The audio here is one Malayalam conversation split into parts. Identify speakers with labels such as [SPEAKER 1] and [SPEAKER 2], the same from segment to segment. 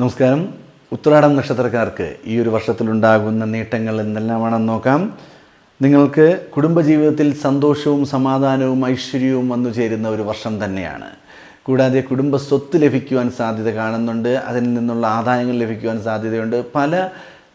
[SPEAKER 1] നമസ്കാരം. ഉത്രാടം നക്ഷത്രക്കാർക്ക് ഈ ഒരു വർഷത്തിലുണ്ടാകുന്ന നേട്ടങ്ങൾ എന്തെല്ലാമാണെന്ന് നോക്കാം. നിങ്ങൾക്ക് കുടുംബജീവിതത്തിൽ സന്തോഷവും സമാധാനവും ഐശ്വര്യവും വന്നു ചേരുന്ന ഒരു വർഷം തന്നെയാണ്. കൂടാതെ കുടുംബ സ്വത്ത് ലഭിക്കുവാൻ സാധ്യത കാണുന്നുണ്ട്. അതിൽ നിന്നുള്ള ആദായങ്ങൾ ലഭിക്കുവാൻ സാധ്യതയുണ്ട്. പല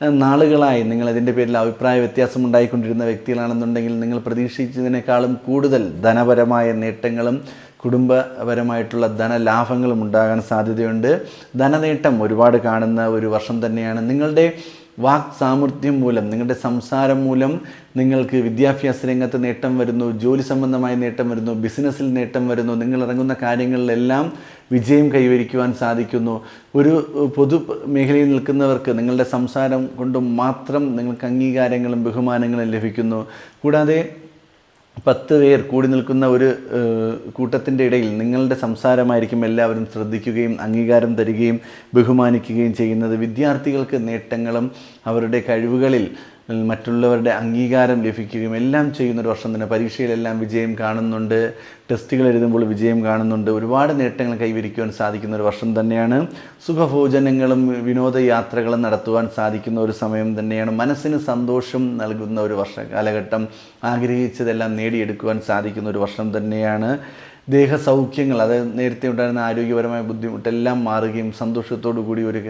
[SPEAKER 1] നാളുകളായി നിങ്ങൾ അതിന്റെ പേരിൽ അഭിപ്രായ വ്യത്യാസം ഉണ്ടായിക്കൊണ്ടിരുന്ന വ്യക്തികളാണെന്നുണ്ടെങ്കിൽ നിങ്ങൾ പ്രതീക്ഷിച്ചതിനേക്കാളും കൂടുതൽ ധനപരമായ നേട്ടങ്ങളും കുടുംബപരമായിട്ടുള്ള ധനലാഭങ്ങളും ഉണ്ടാകാൻ സാധ്യതയുണ്ട്. ധനനേട്ടം ഒരുപാട് കാണുന്ന ഒരു വർഷം തന്നെയാണ്. നിങ്ങളുടെ വാക് സാമർഥ്യം മൂലം നിങ്ങളുടെ സംസാരം മൂലം നിങ്ങൾക്ക് വിദ്യാഭ്യാസ രംഗത്ത് നേട്ടം വരുന്നു ജോലി സംബന്ധമായ നേട്ടം വരുന്നു ബിസിനസ്സിൽ നേട്ടം വരുന്നു നിങ്ങൾ ഇറങ്ങുന്ന കാര്യങ്ങളിലെല്ലാം വിജയം കൈവരിക്കുവാൻ സാധിക്കുന്നു. ഒരു പൊതു മേഖലയിൽ നിൽക്കുന്നവർക്ക് നിങ്ങളുടെ സംസാരം കൊണ്ടും മാത്രം നിങ്ങൾക്ക് അംഗീകാരങ്ങളും ബഹുമാനങ്ങളും ലഭിക്കുന്നു. കൂടാതെ പത്ത് പേർ കൂടി നിൽക്കുന്ന ഒരു കൂട്ടത്തിന്റെ ഇടയിൽ നിങ്ങളുടെ സംസാരമായിരിക്കും എല്ലാവരും ശ്രദ്ധിക്കുകയും അംഗീകാരം തരികയും ബഹുമാനിക്കുകയും ചെയ്യുന്നത്. വിദ്യാർത്ഥികൾക്ക് നേട്ടങ്ങളും അവരുടെ കഴിവുകളിൽ മറ്റുള്ളവരുടെ അംഗീകാരം ലഭിക്കുകയും എല്ലാം ചെയ്യുന്ന ഒരു വർഷം തന്നെ പരീക്ഷയിലെല്ലാം വിജയം കാണുന്നുണ്ട്. ടെസ്റ്റുകൾ എഴുതുമ്പോൾ വിജയം കാണുന്നുണ്ട്. ഒരുപാട് നേട്ടങ്ങൾ കൈവരിക്കുവാൻ സാധിക്കുന്ന ഒരു വർഷം തന്നെയാണ്. സുഖഭോജനങ്ങളും വിനോദയാത്രകളും നടത്തുവാൻ സാധിക്കുന്ന ഒരു സമയം തന്നെയാണ്. മനസ്സിന് സന്തോഷം നൽകുന്ന ഒരു വർഷ കാലഘട്ടം ആഗ്രഹിച്ചതെല്ലാം നേടിയെടുക്കുവാൻ സാധിക്കുന്ന ഒരു വർഷം തന്നെയാണ്. ദേഹസൗഖ്യങ്ങൾ അതായത് നേരത്തെ ഉണ്ടായിരുന്ന ആരോഗ്യപരമായ ബുദ്ധിമുട്ടെല്ലാം മാറുകയും സന്തോഷത്തോടു കൂടി ഒരു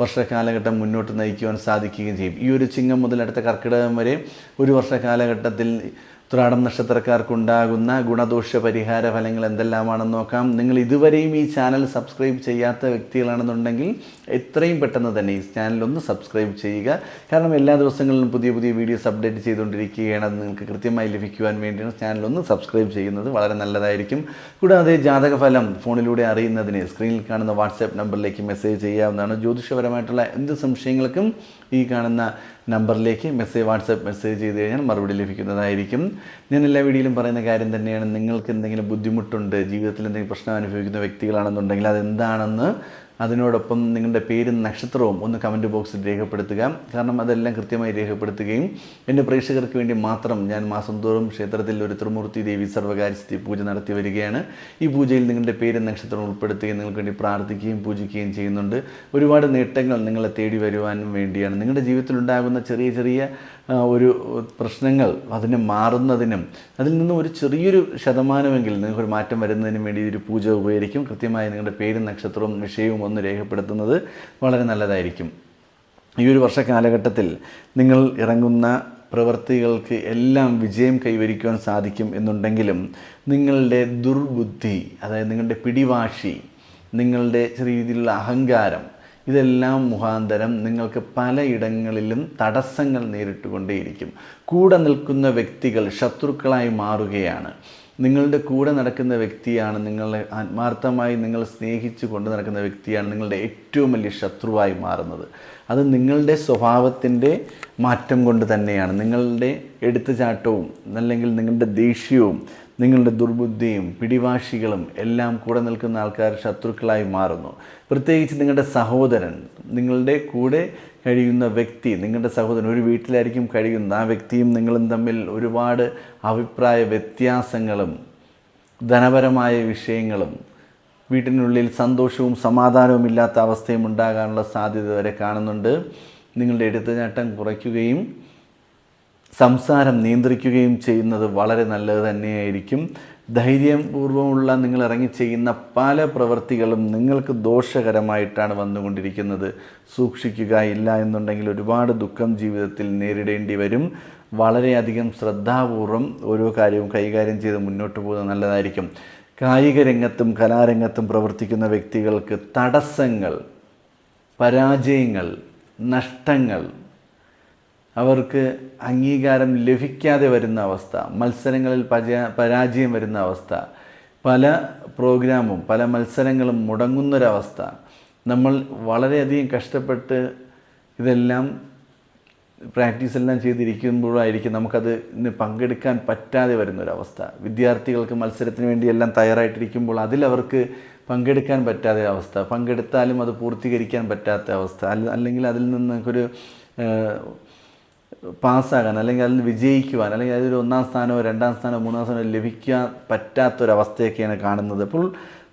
[SPEAKER 1] വർഷകാലഘട്ടം മുന്നോട്ട് നയിക്കുവാൻ സാധിക്കുകയും ചെയ്യും. ഈ ഒരു ചിങ്ങം മുതൽ അടുത്ത കർക്കിടകം വരെ ഒരു വർഷ ഉത്രാടം നക്ഷത്രക്കാർക്കുണ്ടാകുന്ന ഗുണദോഷ പരിഹാര ഫലങ്ങൾ എന്തെല്ലാമാണെന്ന് നോക്കാം. നിങ്ങൾ ഇതുവരെയും ഈ ചാനൽ സബ്സ്ക്രൈബ് ചെയ്യാത്ത വ്യക്തികളാണെന്നുണ്ടെങ്കിൽ എത്രയും പെട്ടെന്ന് തന്നെ ഈ ചാനൽ ഒന്ന് സബ്സ്ക്രൈബ് ചെയ്യുക. കാരണം എല്ലാ ദിവസങ്ങളിലും പുതിയ പുതിയ വീഡിയോസ് അപ്ഡേറ്റ് ചെയ്തുകൊണ്ടിരിക്കുകയാണ്. അത് നിങ്ങൾക്ക് കൃത്യമായി ലഭിക്കുവാൻ വേണ്ടിയാണ് ചാനൽ ഒന്ന് സബ്സ്ക്രൈബ് ചെയ്യുന്നത്. വളരെ നല്ലതായിരിക്കും. കൂടാതെ ജാതകഫലം ഫോണിലൂടെ അറിയുന്നതിന് സ്ക്രീനിൽ കാണുന്ന വാട്സാപ്പ് നമ്പറിലേക്ക് മെസ്സേജ് ചെയ്യാവുന്നതാണ്. ജ്യോതിഷപരമായിട്ടുള്ള എന്ത് സംശയങ്ങൾക്കും ഈ കാണുന്ന നമ്പറിലേക്ക് മെസ്സേജ് വാട്സപ്പ് മെസ്സേജ് ചെയ്ത് കഴിഞ്ഞാൽ മറുപടി ലഭിക്കുന്നതായിരിക്കും. ഞാൻ എല്ലാ വീഡിയോയിലും പറയുന്ന കാര്യം തന്നെയാണ്. നിങ്ങൾക്ക് എന്തെങ്കിലും ബുദ്ധിമുട്ടുണ്ട് ജീവിതത്തിൽ എന്തെങ്കിലും പ്രശ്നം അനുഭവിക്കുന്ന വ്യക്തികളാണെന്നുണ്ടെങ്കിൽ അതെന്താണെന്ന് അതിനോടൊപ്പം നിങ്ങളുടെ പേരും നക്ഷത്രവും ഒന്ന് കമന്റ് ബോക്സിൽ രേഖപ്പെടുത്തുക. കാരണം അതെല്ലാം കൃത്യമായി രേഖപ്പെടുത്തുകയും എന്റെ പ്രേക്ഷകർക്ക് വേണ്ടി മാത്രം ഞാൻ മാസം തോറും ക്ഷേത്രത്തിൽ ഒരു ത്രിമൂർത്തി ദേവി സർവകാര്യസ്ഥി പൂജ നടത്തി വരികയാണ്. ഈ പൂജയിൽ നിങ്ങളുടെ പേരും നക്ഷത്രവും ഉൾപ്പെടുത്തുകയും നിങ്ങൾക്ക് വേണ്ടി പ്രാർത്ഥിക്കുകയും പൂജിക്കുകയും ചെയ്യുന്നുണ്ട്. ഒരുപാട് നേട്ടങ്ങൾ നിങ്ങളെ തേടി വരുവാനും വേണ്ടിയാണ്. നിങ്ങളുടെ ജീവിതത്തിൽ ഉണ്ടാകുന്ന ചെറിയ ചെറിയ ഒരു പ്രശ്നങ്ങൾ അതിനെ മാറുന്നതിനും അതിൽ നിന്നും ഒരു ചെറിയൊരു ശതമാനമെങ്കിലും നിങ്ങൾക്കൊരു മാറ്റം വരുന്നതിനും വേണ്ടി ഒരു പൂജ ഉപകരിക്കും. കൃത്യമായി നിങ്ങളുടെ പേരും നക്ഷത്രവും വിഷയവും ഒന്ന് രേഖപ്പെടുത്തുന്നത് വളരെ നല്ലതായിരിക്കും. ഈ ഒരു വർഷ കാലഘട്ടത്തിൽ നിങ്ങൾ ഇറങ്ങുന്ന പ്രവൃത്തികൾക്ക് എല്ലാം വിജയം കൈവരിക്കുവാൻ സാധിക്കും എന്നുണ്ടെങ്കിലും നിങ്ങളുടെ ദുർബുദ്ധി അതായത് നിങ്ങളുടെ പിടിവാശി നിങ്ങളുടെ ചെറിയ രീതിയിലുള്ള അഹങ്കാരം ഇതെല്ലാം മുഖാന്തരം നിങ്ങൾക്ക് പലയിടങ്ങളിലും തടസ്സങ്ങൾ നേരിട്ടുകൊണ്ടേയിരിക്കും. കൂടെ നിൽക്കുന്ന വ്യക്തികൾ ശത്രുക്കളായി മാറുകയാണ്. നിങ്ങളുടെ കൂടെ നടക്കുന്ന വ്യക്തിയാണ് നിങ്ങളെ ആത്മാർത്ഥമായി നിങ്ങൾ സ്നേഹിച്ചു കൊണ്ട് നടക്കുന്ന വ്യക്തിയാണ് നിങ്ങളുടെ ഏറ്റവും വലിയ ശത്രുവായി മാറുന്നത്. അത് നിങ്ങളുടെ സ്വഭാവത്തിന്റെ മാറ്റം കൊണ്ട് തന്നെയാണ്. നിങ്ങളുടെ എടുത്തുചാട്ടവും അല്ലെങ്കിൽ നിങ്ങളുടെ ദേഷ്യവും നിങ്ങളുടെ ദുർബുദ്ധിയും പിടിവാശികളും എല്ലാം കൂടെ നിൽക്കുന്ന ആൾക്കാർ ശത്രുക്കളായി മാറുന്നു. പ്രത്യേകിച്ച് നിങ്ങളുടെ സഹോദരൻ നിങ്ങളുടെ കൂടെ കഴിയുന്ന വ്യക്തി നിങ്ങളുടെ സഹോദരൻ ഒരു വീട്ടിലായിരിക്കും കഴിയുന്ന ആ വ്യക്തിയും നിങ്ങളും തമ്മിൽ ഒരുപാട് അഭിപ്രായ വ്യത്യാസങ്ങളും ധനപരമായ വിഷയങ്ങളും വീട്ടിനുള്ളിൽ സന്തോഷവും സമാധാനവും ഇല്ലാത്ത അവസ്ഥയും ഉണ്ടാകാനുള്ള സാധ്യത വരെ കാണുന്നുണ്ട്. നിങ്ങളുടെ എടുത്തുചാട്ടം കുറയ്ക്കുകയും സംസാരം നിയന്ത്രിക്കുകയും ചെയ്യുന്നത് വളരെ നല്ലത് തന്നെയായിരിക്കും. ധൈര്യപൂർവമുള്ള നിങ്ങൾ ഇറങ്ങി ചെയ്യുന്ന പല പ്രവൃത്തികളും നിങ്ങൾക്ക് ദോഷകരമായിട്ടാണ് വന്നുകൊണ്ടിരിക്കുന്നത്. സൂക്ഷിക്കുക ഇല്ല എന്നുണ്ടെങ്കിൽ ഒരുപാട് ദുഃഖം ജീവിതത്തിൽ നേരിടേണ്ടി വരും. വളരെയധികം ശ്രദ്ധാപൂർവം ഓരോ കാര്യവും കൈകാര്യം ചെയ്ത് മുന്നോട്ട് പോകുന്നത് നല്ലതായിരിക്കും. കായിക രംഗത്തും കലാരംഗത്തും പ്രവർത്തിക്കുന്ന വ്യക്തികൾക്ക് തടസ്സങ്ങൾ പരാജയങ്ങൾ നഷ്ടങ്ങൾ അവർക്ക് അംഗീകാരം ലഭിക്കാതെ വരുന്ന അവസ്ഥ മത്സരങ്ങളിൽ പരാ പരാജയം വരുന്ന അവസ്ഥ പല പ്രോഗ്രാമും പല മത്സരങ്ങളും മുടങ്ങുന്നൊരവസ്ഥ. നമ്മൾ വളരെയധികം കഷ്ടപ്പെട്ട് ഇതെല്ലാം പ്രാക്ടീസ് എല്ലാം ചെയ്തിരിക്കുമ്പോഴായിരിക്കും നമുക്കത് ഇന്ന് പങ്കെടുക്കാൻ പറ്റാതെ വരുന്നൊരവസ്ഥ. വിദ്യാർത്ഥികൾക്ക് മത്സരത്തിന് വേണ്ടി എല്ലാം തയ്യാറായിട്ടിരിക്കുമ്പോൾ അതിലവർക്ക് പങ്കെടുക്കാൻ പറ്റാതെ അവസ്ഥ പങ്കെടുത്താലും അത് പൂർത്തീകരിക്കാൻ പറ്റാത്ത അവസ്ഥ. അല്ലെങ്കിൽ അതിൽ നിന്ന് ഒരു പാസ്സാകാൻ അല്ലെങ്കിൽ അതിൽ വിജയിക്കുവാൻ അല്ലെങ്കിൽ അതിൽ ഒന്നാം സ്ഥാനമോ രണ്ടാം സ്ഥാനമോ മൂന്നാം സ്ഥാനമോ ലഭിക്കാൻ പറ്റാത്തൊരവസ്ഥയൊക്കെയാണ് കാണുന്നത്. അപ്പോൾ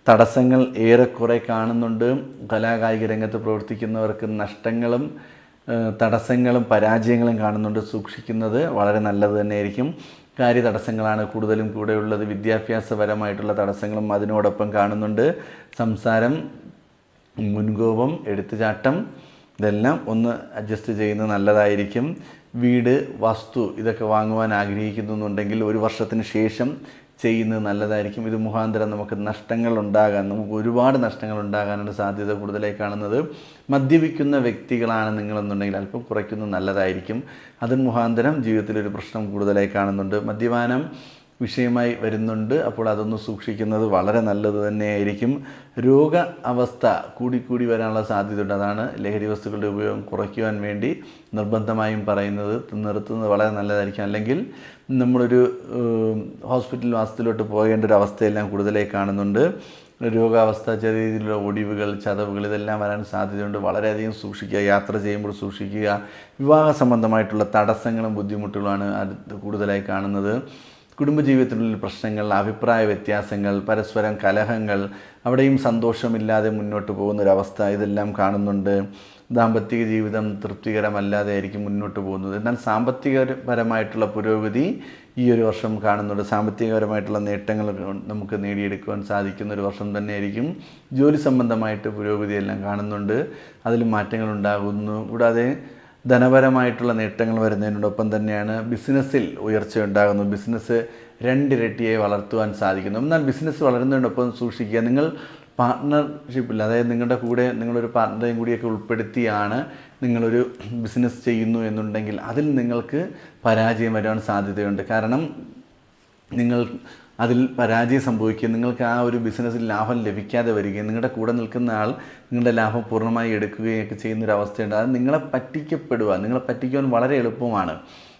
[SPEAKER 1] തടസ്സങ്ങൾ ഏറെക്കുറെ കാണുന്നുണ്ട്. കലാകായിക രംഗത്ത് പ്രവർത്തിക്കുന്നവർക്ക് നഷ്ടങ്ങളും തടസ്സങ്ങളും പരാജയങ്ങളും കാണുന്നുണ്ട് സൂക്ഷിക്കുന്നത്. വളരെ നല്ലത് തന്നെയായിരിക്കും. കാര്യ തടസ്സങ്ങളാണ് കൂടുതലും കൂടെയുള്ളത്. വിദ്യാഭ്യാസപരമായിട്ടുള്ള തടസ്സങ്ങളും അതിനോടൊപ്പം കാണുന്നുണ്ട്. സംസാരം മുൻകോപം എടുത്തുചാട്ടം ഇതെല്ലാം ഒന്ന് അഡ്ജസ്റ്റ് ചെയ്യുന്നത് നല്ലതായിരിക്കും. വീട് വസ്തു ഇതൊക്കെ വാങ്ങുവാൻ ആഗ്രഹിക്കുന്നുണ്ടെങ്കിൽ ഒരു വർഷത്തിന് ശേഷം ചെയ്യുന്നത് നല്ലതായിരിക്കും. ഇത് മുഖാന്തരം നമുക്ക് നഷ്ടങ്ങൾ ഉണ്ടാകാൻ നമുക്ക് ഒരുപാട് നഷ്ടങ്ങൾ ഉണ്ടാകാനുള്ള സാധ്യത കൂടുതലായി കാണുന്നത്. മദ്യപിക്കുന്ന വ്യക്തികളാണ് നിങ്ങളെന്നുണ്ടെങ്കിൽ അല്പം കുറയ്ക്കുന്നത് നല്ലതായിരിക്കും. അതിന് മുഖാന്തരം ജീവിതത്തിൽ ഒരു പ്രശ്നം കൂടുതലായി കാണുന്നുണ്ട്. മദ്യപാനം വിഷയമായി വരുന്നുണ്ട്. അപ്പോൾ അതൊന്ന് സൂക്ഷിക്കുന്നത് വളരെ നല്ലത് തന്നെയായിരിക്കും. രോഗ അവസ്ഥ കൂടിക്കൂടി വരാനുള്ള സാധ്യതയുണ്ട്. അതാണ് ലഹരി വസ്തുക്കളുടെ ഉപയോഗം കുറയ്ക്കുവാൻ വേണ്ടി നിർബന്ധമായും പറയുന്നത്. നിർത്തുന്നത് വളരെ നല്ലതായിരിക്കും. അല്ലെങ്കിൽ നമ്മളൊരു ഹോസ്പിറ്റൽ വാസത്തിലോട്ട് പോകേണ്ട ഒരു അവസ്ഥയെല്ലാം കൂടുതലായി കാണുന്നുണ്ട്. രോഗാവസ്ഥ ചെറിയ രീതിയിലുള്ള ഒടിവുകൾ ചതവുകൾ ഇതെല്ലാം വരാൻ സാധ്യതയുണ്ട്. വളരെയധികം സൂക്ഷിക്കുക യാത്ര ചെയ്യുമ്പോൾ സൂക്ഷിക്കുക. വിവാഹ സംബന്ധമായിട്ടുള്ള തടസ്സങ്ങളും ബുദ്ധിമുട്ടുകളുമാണ് കൂടുതലായി കാണുന്നത്. കുടുംബജീവിതത്തിനുള്ളിൽ പ്രശ്നങ്ങൾ അഭിപ്രായ വ്യത്യാസങ്ങൾ പരസ്പരം കലഹങ്ങൾ അവിടെയും സന്തോഷമില്ലാതെ മുന്നോട്ട് പോകുന്നൊരവസ്ഥ ഇതെല്ലാം കാണുന്നുണ്ട്. ദാമ്പത്തിക ജീവിതം തൃപ്തികരമല്ലാതെ ആയിരിക്കും മുന്നോട്ട് പോകുന്നത്. എന്നാൽ സാമ്പത്തികപരമായിട്ടുള്ള പുരോഗതി ഈ ഒരു വർഷം കാണുന്നുണ്ട്. സാമ്പത്തികപരമായിട്ടുള്ള നേട്ടങ്ങൾ നമുക്ക് നേടിയെടുക്കുവാൻ സാധിക്കുന്ന ഒരു വർഷം തന്നെയായിരിക്കും. ജോലി സംബന്ധമായിട്ട് പുരോഗതിയെല്ലാം കാണുന്നുണ്ട്. അതിൽ മാറ്റങ്ങൾ ഉണ്ടാകുന്നു കൂടാതെ ധനപരമായിട്ടുള്ള നേട്ടങ്ങൾ വരുന്നതിനോടൊപ്പം തന്നെയാണ് ബിസിനസ്സിൽ ഉയർച്ച ഉണ്ടാകുന്നു. ബിസിനസ് രണ്ടിരട്ടിയായി വളർത്തുവാൻ സാധിക്കുന്നു. എന്നാൽ ബിസിനസ് വളരുന്നതിനോടൊപ്പം സൂക്ഷിക്കുക നിങ്ങൾ പാർട്ട്ണർഷിപ്പിൽ അതായത് നിങ്ങളുടെ കൂടെ നിങ്ങളൊരു പാർട്ട്ണറെയും കൂടിയൊക്കെ ഉൾപ്പെടുത്തിയാണ് നിങ്ങളൊരു ബിസിനസ് ചെയ്യുന്നു എന്നുണ്ടെങ്കിൽ അതിൽ നിങ്ങൾക്ക് പരാജയം വരാൻ സാധ്യതയുണ്ട്. കാരണം നിങ്ങൾ അതിൽ പരാജയം സംഭവിക്കുകയും നിങ്ങൾക്ക് ആ ഒരു ബിസിനസ്സിൽ ലാഭം ലഭിക്കാതെ വരികയും നിങ്ങളുടെ കൂടെ നിൽക്കുന്ന ആൾ നിങ്ങളുടെ ലാഭം പൂർണമായി എടുക്കുകയും ഒക്കെ ചെയ്യുന്ന ഒരു അവസ്ഥയുണ്ട് അത് നിങ്ങളെ പറ്റിക്കപ്പെടുക നിങ്ങളെ പറ്റിക്കുവാൻ വളരെ എളുപ്പമാണ്.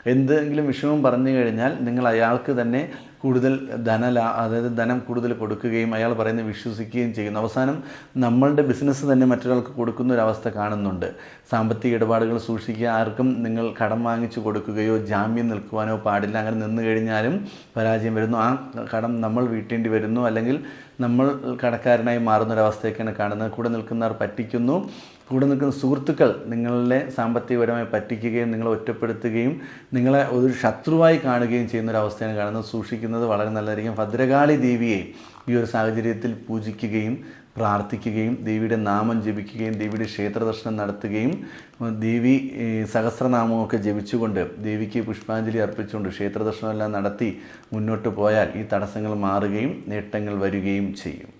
[SPEAKER 1] എന്തെങ്കിലും വിഷമം പറഞ്ഞു കഴിഞ്ഞാൽ നിങ്ങൾ അയാൾക്ക് തന്നെ കൂടുതൽ ധനല അതായത് ധനം കൂടുതൽ കൊടുക്കുകയും അയാൾ പറയുന്നത് വിശ്വസിക്കുകയും ചെയ്യുന്നു. അവസാനം നമ്മളുടെ ബിസിനസ് തന്നെ മറ്റൊരാൾക്ക് കൊടുക്കുന്ന ഒരു അവസ്ഥ കാണുന്നുണ്ട്. സാമ്പത്തിക ഇടപാടുകൾ സൂക്ഷിക്കുക ആർക്കും നിങ്ങൾ കടം വാങ്ങിച്ചു കൊടുക്കുകയോ ജാമ്യം നിൽക്കുവാനോ പാടില്ല. അങ്ങനെ നിന്ന് കഴിഞ്ഞാലും പരാജയം വരുന്നു. ആ കടം നമ്മൾ വീട്ടേണ്ടി വരുന്നു. അല്ലെങ്കിൽ നമ്മൾ കടക്കാരനായി മാറുന്ന ഒരവസ്ഥയൊക്കെയാണ് കാണുന്നത്. കൂടെ നിൽക്കുന്നവർ പറ്റിക്കുന്നു. കൂടെ നിൽക്കുന്ന സുഹൃത്തുക്കൾ നിങ്ങളെ സാമ്പത്തികപരമായി പറ്റിക്കുകയും നിങ്ങളെ ഒറ്റപ്പെടുത്തുകയും നിങ്ങളെ ഒരു ശത്രുവായി കാണുകയും ചെയ്യുന്ന ഒരു അവസ്ഥയാണ് കാണുന്നത്. സൂക്ഷിക്കുന്നത് വളരെ നല്ലതായിരിക്കും. ഭദ്രകാളി ദേവിയെ ഈ ഒരു സാഹചര്യത്തിൽ പൂജിക്കുകയും പ്രാർത്ഥിക്കുകയും ദേവിയുടെ നാമം ജപിക്കുകയും ദേവിയുടെ ക്ഷേത്ര ദർശനം നടത്തുകയും ദേവി സഹസ്രനാമമൊക്കെ ജപിച്ചുകൊണ്ട് ദേവിക്ക് പുഷ്പാഞ്ജലി അർപ്പിച്ചുകൊണ്ട് ക്ഷേത്ര ദർശനമെല്ലാം നടത്തി മുന്നോട്ട് പോയാൽ ഈ തടസ്സങ്ങൾ മാറുകയും നേട്ടങ്ങൾ വരികയും ചെയ്യും.